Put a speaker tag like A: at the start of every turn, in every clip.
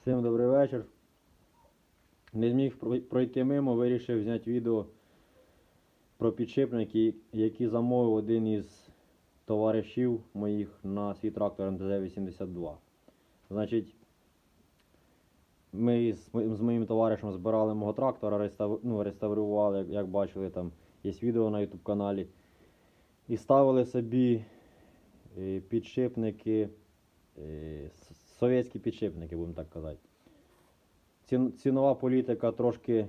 A: Всім добрий вечір. Не зміг пройти мимо, вирішив зняти відео про підшипники, які замовив один із товаришів моїх на свій трактор МТЗ-82. Значить, ми з, з моїм товаришем збирали мого трактора, реставр, ну, реставрували, як, як бачили, там є відео на YouTube каналі. І ставили собі е, підшипники, е, совєтські підшипники, будемо так казати. Цін, цінова політика трошки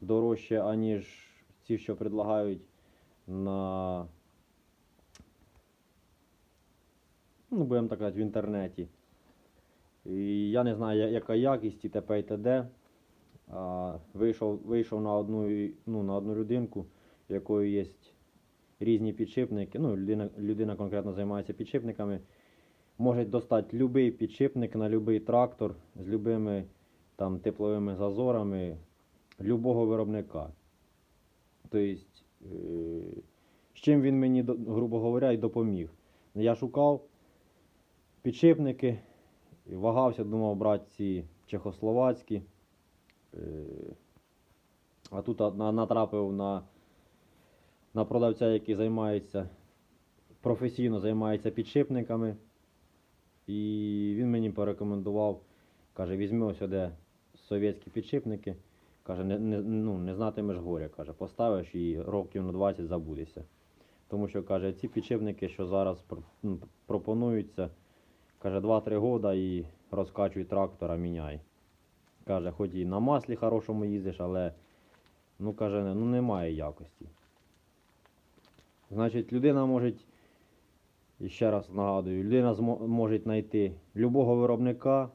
A: дорожча, аніж ті, що предлагають на, ну, будемо так казати, в інтернеті. І я не знаю, яка якість і т.п. і т.д. Вийшов, вийшов на одну, ну, на одну людинку, в якої є різні підшипники. Ну, людина, людина конкретно займається підшипниками. Може достати будь-який підшипник на будь-який трактор з любими там тепловими зазорами любого виробника. Тобто, е, з чим він мені, грубо говоря, і допоміг. Я шукав підшипники, вагався, думав брати ці чехословацькі. Е, А тут натрапив на, на продавця, який займається професійно займається підшипниками. І він мені порекомендував, каже, візьми ось сюди совєтські підшипники. Каже, не, не, ну, не знатимеш горя, каже, поставиш і років на 20 забудешся. Тому що каже, ці підшипники, що зараз ну, пропонуються, каже, 2-3 года і розкачуй трактора, міняй. Каже, хоч і на маслі хорошому їздиш, але ну, каже, ну, немає якості. Значить, людина може, і ще раз нагадую, людина може знайти любого виробника,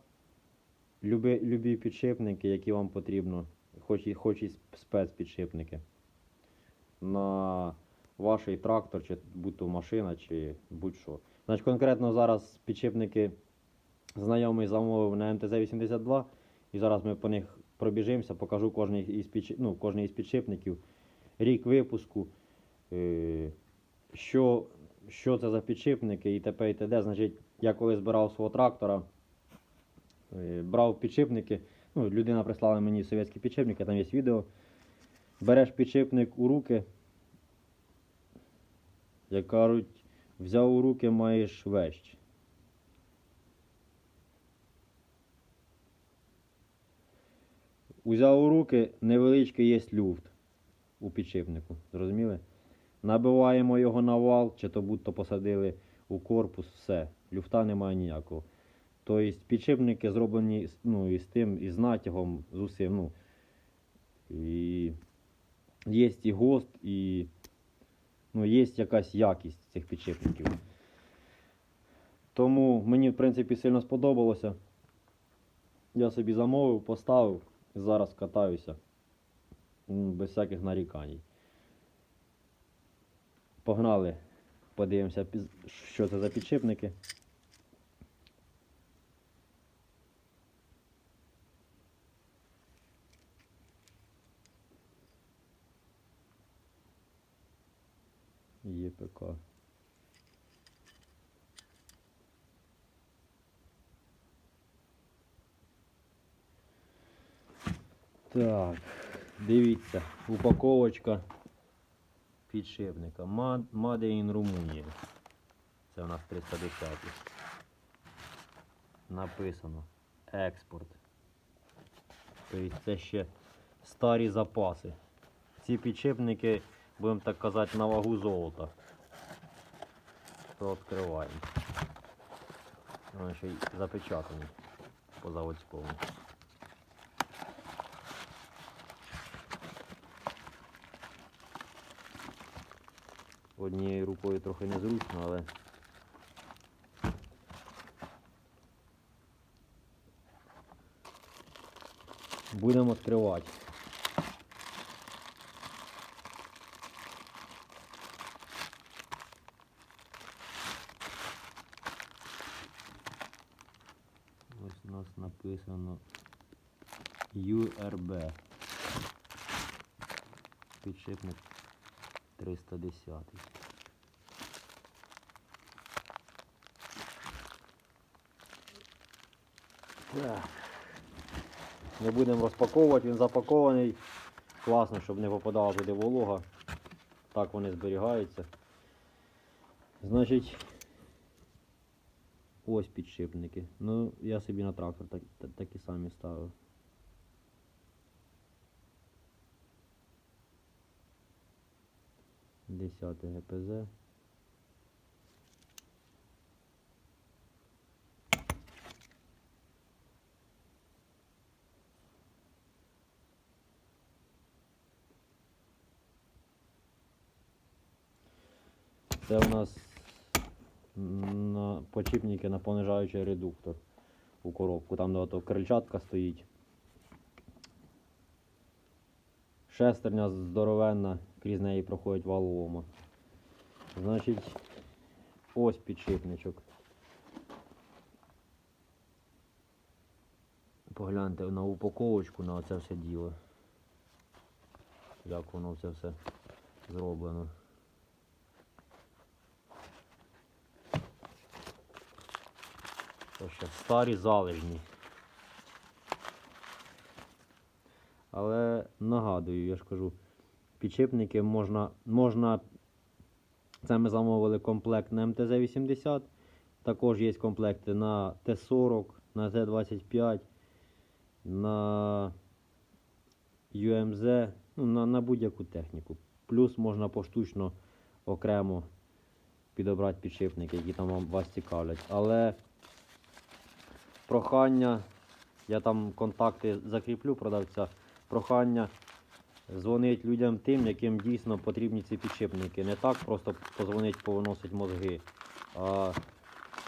A: любі, любі підшипники, які вам потрібно, хоч і, хоч і спецпідшипники. На ваш трактор, чи будь-то машина, чи будь-що. Значить, конкретно зараз підшипники знайомий замовив на МТЗ-82, і зараз ми по них пробіжимося, покажу кожний із, ну, кожний із підшипників, рік випуску, е, що, що це за підшипники і т.п. і т.д. Значить, я коли збирав свого трактора, е, брав підшипники. Ну, людина прислала мені совєтські підшипники, там є відео. Береш підшипник у руки, як кажуть, взяв у руки, маєш вещь. Узяв у руки, невеличкий є люфт у підшипнику. Зрозуміли? Набиваємо його на вал, чи то будь-то посадили у корпус, все. Люфта немає ніякого. Тобто підшипники зроблені ну, із тим, із натягом, з усім. Ну, і є і ГОСТ, і ну, є якась якість цих підшипників. Тому мені, в принципі, сильно сподобалося. Я собі замовив, поставив, зараз катаюся без всяких нарікань. Погнали, подивимося, що це за підшипники. ЄПК. Так, дивіться, упаковочка підшипника. Mad Made in Rumунія. Це у нас 310. Написано експорт. Тобто це ще старі запаси. Ці підшипники, будемо так казати, на вагу золота. То відкриваємо. Вони ще й запечатані по заводському. Однією рукою трохи незручно, але будемо відкривати. Ось у нас написано URB. Підшипник 310. Так. Не будемо розпаковувати, він запакований. Класно, щоб не попадала туди волога. Так вони зберігаються. Значить, ось підшипники. Ну, я собі на трактор так, та- такі самі ставив. Десятий ГПЗ. Це у нас на почіпники на понижаючий редуктор у коробку, там де ото крильчатка стоїть. Шестерня здоровенна, крізь неї проходить валолома. Значить, ось підшипничок. Погляньте на упаковочку, на оце все діло. Як воно це все зроблено. Це ще старі залежні. Але нагадую, я ж кажу, підшипники можна. можна це ми замовили комплект на МТЗ-80. Також є комплекти на Т-40, на Т-25, на UMZ, ну, на, на будь-яку техніку. Плюс можна поштучно окремо підобрати підшипники, які там вам вас цікавлять. Але прохання, я там контакти закріплю продавця. Прохання дзвонить людям тим, яким дійсно потрібні ці підшипники. Не так просто позвонить, повиносить мозги, а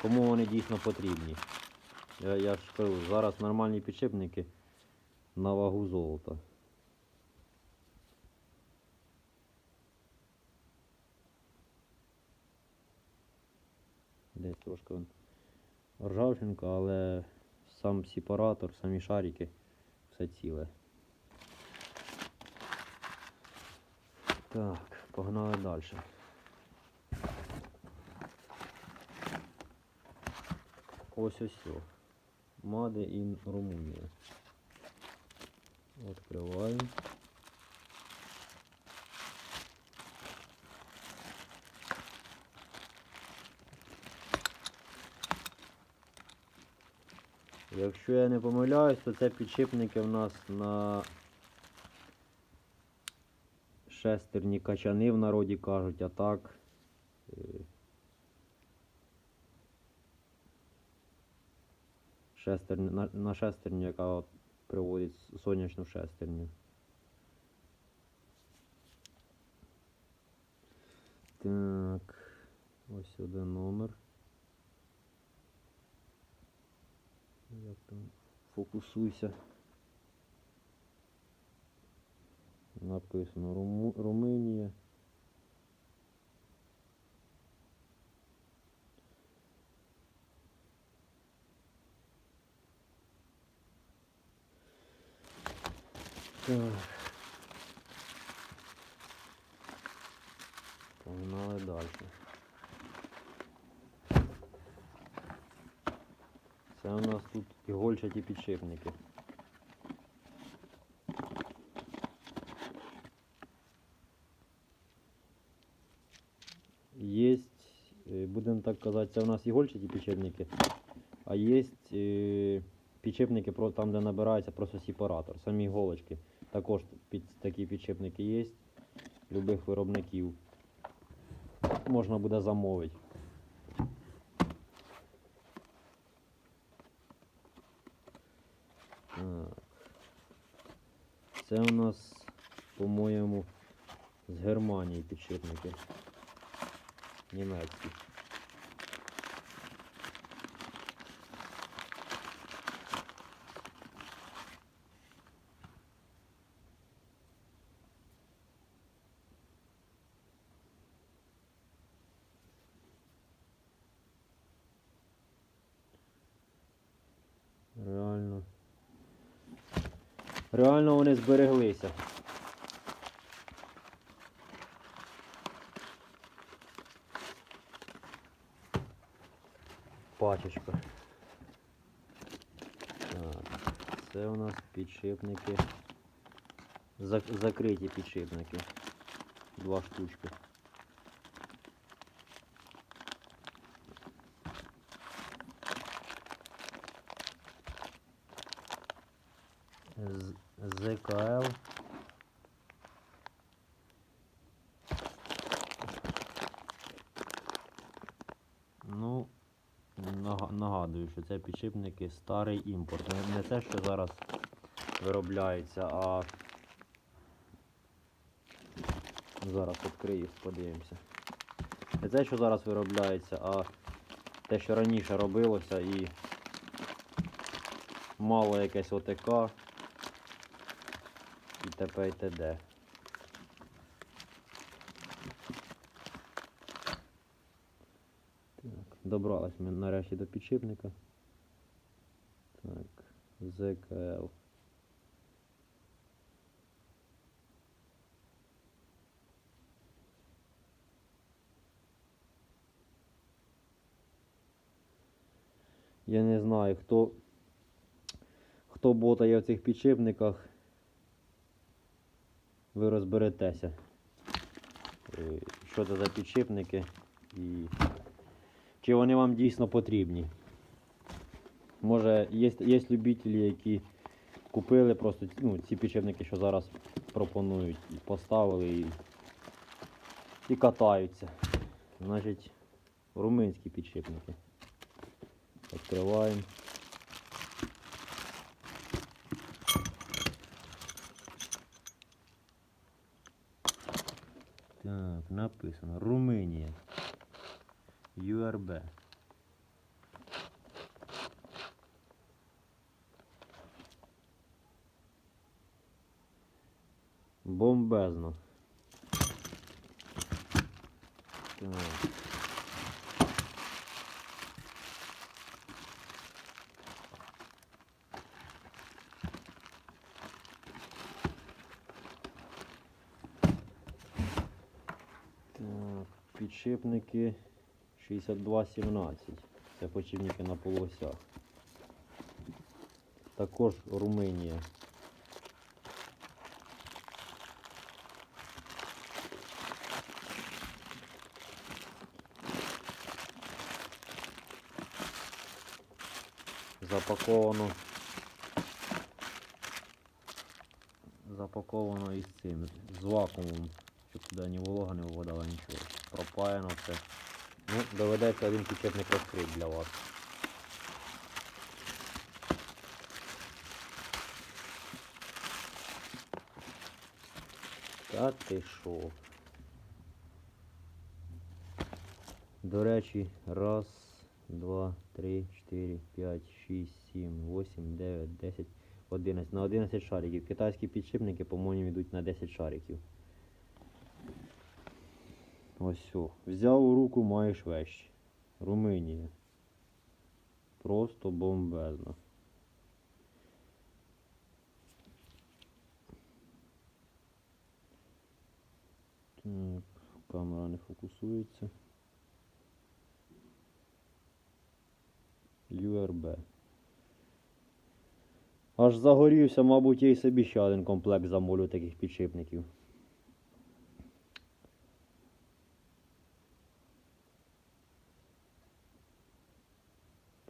A: кому вони дійсно потрібні. Я, я ж кажу, зараз нормальні підшипники на вагу золота. Десь трошки ржавчинка, але сам сепаратор, самі шарики, все ціле. Так, погнали далі. Ось ось. Made in Румунія. Відкриваємо. Якщо я не помиляюсь, то це підшипники в нас на шестерні качани в народі кажуть, а так. е, на, на шестерню, яка от приводить сонячну шестерню. Так, ось сюди номер. Як там фокусуйся. Написано Руму, Румунія. Так. Погнали далі. Це у нас тут ігольчаті підшипники. Є, будемо так казати, це у нас ігольчаті підшипники, а є підшипники там, де набирається просто сепаратор, самі іголочки. Також під, такі підшипники є, любих виробників. Можна буде замовити. Це у нас, по-моєму, з Германії підшипники. Німецькі. Реально. Реально вони збереглися. Пачечка. Це у нас підшипники. Зак- закриті підшипники. Два штучки. ЗКЛ. Ну, нагадую, що це підшипники старий імпорт. Не, не те, що зараз виробляється, а зараз відкрию, подивимося. Не те, що зараз виробляється, а те, що раніше робилося і мало якесь ОТК і ТП і ТД. Так, добрались ми нарешті до підшипника. Так, ЗКЛ. Я не знаю, хто, хто ботає в цих підшипниках. Ви розберетеся, е, що це за підшипники і чи вони вам дійсно потрібні. Може, є, є любителі, які купили просто ну, ці підшипники, що зараз пропонують, і поставили і, і катаються. Значить, румунські підшипники. Відкриваємо. Написано Румунія. ЮРБ. Бомбезно. Так. Підшипники 6217. Це почівники на полосях. Також Румунія. Запаковано. Запаковано із цим, з вакуумом, щоб туди ні волога не виводила нічого. Пропаяно все. Ну, доведеться один підчепник розкрити для вас. Та ти що? До речі, раз, два, три, чотири, п'ять, шість, сім, восім, дев'ять, десять, одинадцять. На 11 шариків. Китайські підшипники, по-моєму, йдуть на 10 шариків. Ось все. Взяв у руку, маєш вещь. Румунія. Просто бомбезно. Так, камера не фокусується. URB. Аж загорівся, мабуть, я й собі ще один комплект замолю таких підшипників.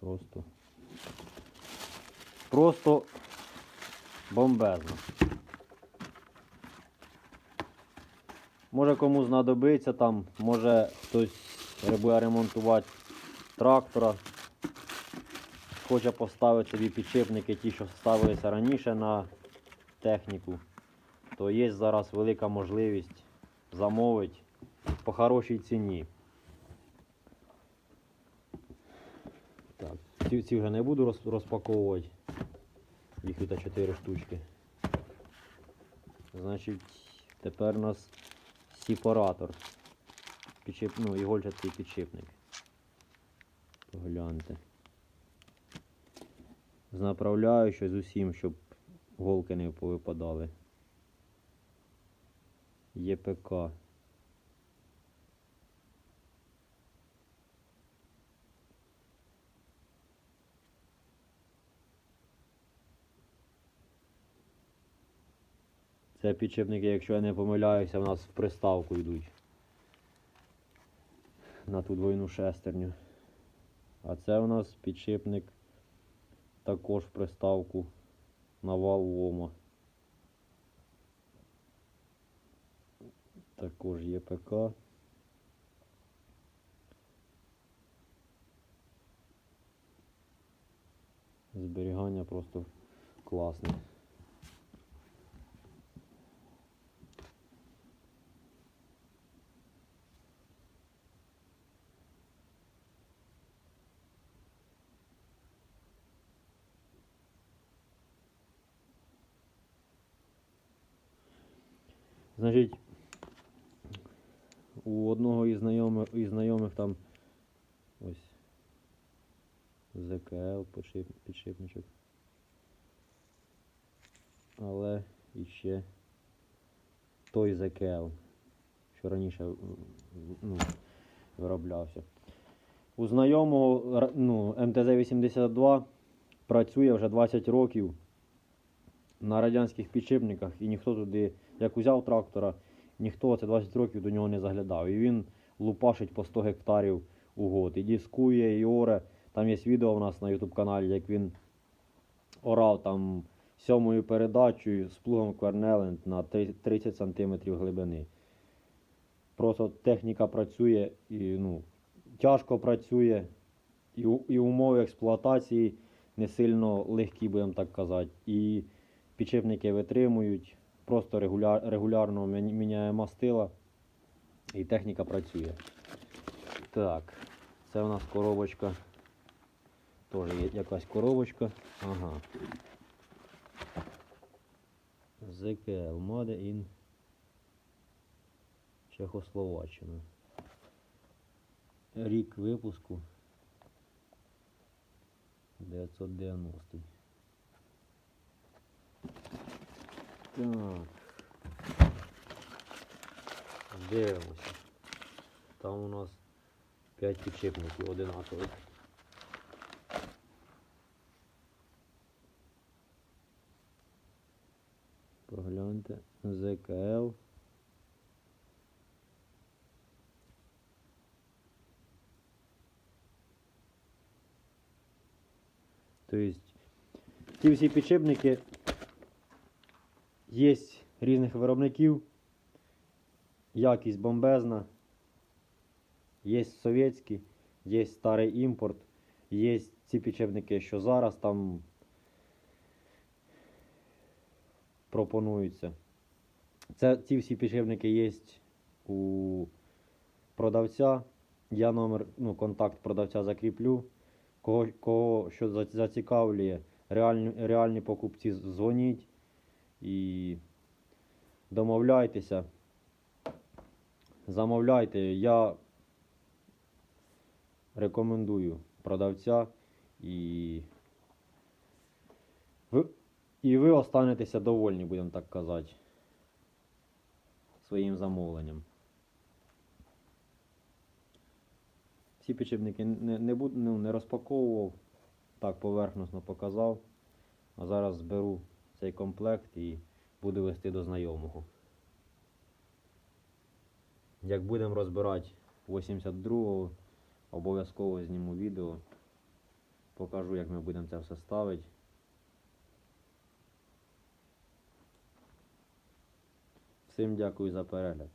A: Просто. Просто бомбезно. Може кому знадобиться там, може хтось буде ремонтувати трактора. Хоче поставити собі підшипники, ті, що ставилися раніше на техніку, то є зараз велика можливість замовити по хорошій ціні. Так, ці, вже не буду розпаковувати. Їх тут 4 штучки. Значить, тепер у нас сепаратор. Підшип, ну, ігольчатий підшипник. Погляньте. З направляючою з усім, щоб голки не повипадали. ЄПК. Це підшипники, якщо я не помиляюся, в нас в приставку йдуть. На ту двойну шестерню. А це у нас підшипник також в приставку на вал лома. Також є ПК. Зберігання просто класне. Значить, у одного із знайомих, із знайомих там ось ЗКЛ підшип, підшипничок. Але іще той ЗКЛ, що раніше ну, вироблявся. У знайомого ну, МТЗ-82 працює вже 20 років на радянських підшипниках і ніхто туди, як узяв трактора, ніхто це 20 років до нього не заглядав. І він лупашить по 100 гектарів у год. І дискує, і оре. Там є відео у нас на YouTube каналі, як він орав там сьомою передачею з плугом Квернеленд на 30 см глибини. Просто техніка працює і ну, тяжко працює, і, і умови експлуатації не сильно легкі, будемо так казати. І підшипники витримують, просто регуляр, регулярно міняє мастила і техніка працює. Так, це у нас коробочка. Теж є якась коробочка. Ага. ЗКЛ Made in Чехословаччина. Рік випуску 990. Так. Дивимося. Там у нас 5 підшипників одинакових. Погляньте. ЗКЛ. Тобто ці всі підшипники є різних виробників. Якість бомбезна. Є совєтські, є старий імпорт, є ці підшипники, що зараз там пропонуються. Це ці всі підшипники є у продавця. Я номер, ну, контакт продавця закріплю. Кого, кого що зацікавлює, реальні, реальні покупці дзвоніть і домовляйтеся. Замовляйте. Я рекомендую продавця і ви, і ви останетеся довольні, будемо так казати, своїм замовленням. Ці підшипники не, не, буд, ну, не розпаковував, так поверхносно показав. А зараз зберу цей комплект і буду вести до знайомого. Як будемо розбирати 82-го, обов'язково зніму відео. Покажу, як ми будемо це все ставити. Всім дякую за перегляд.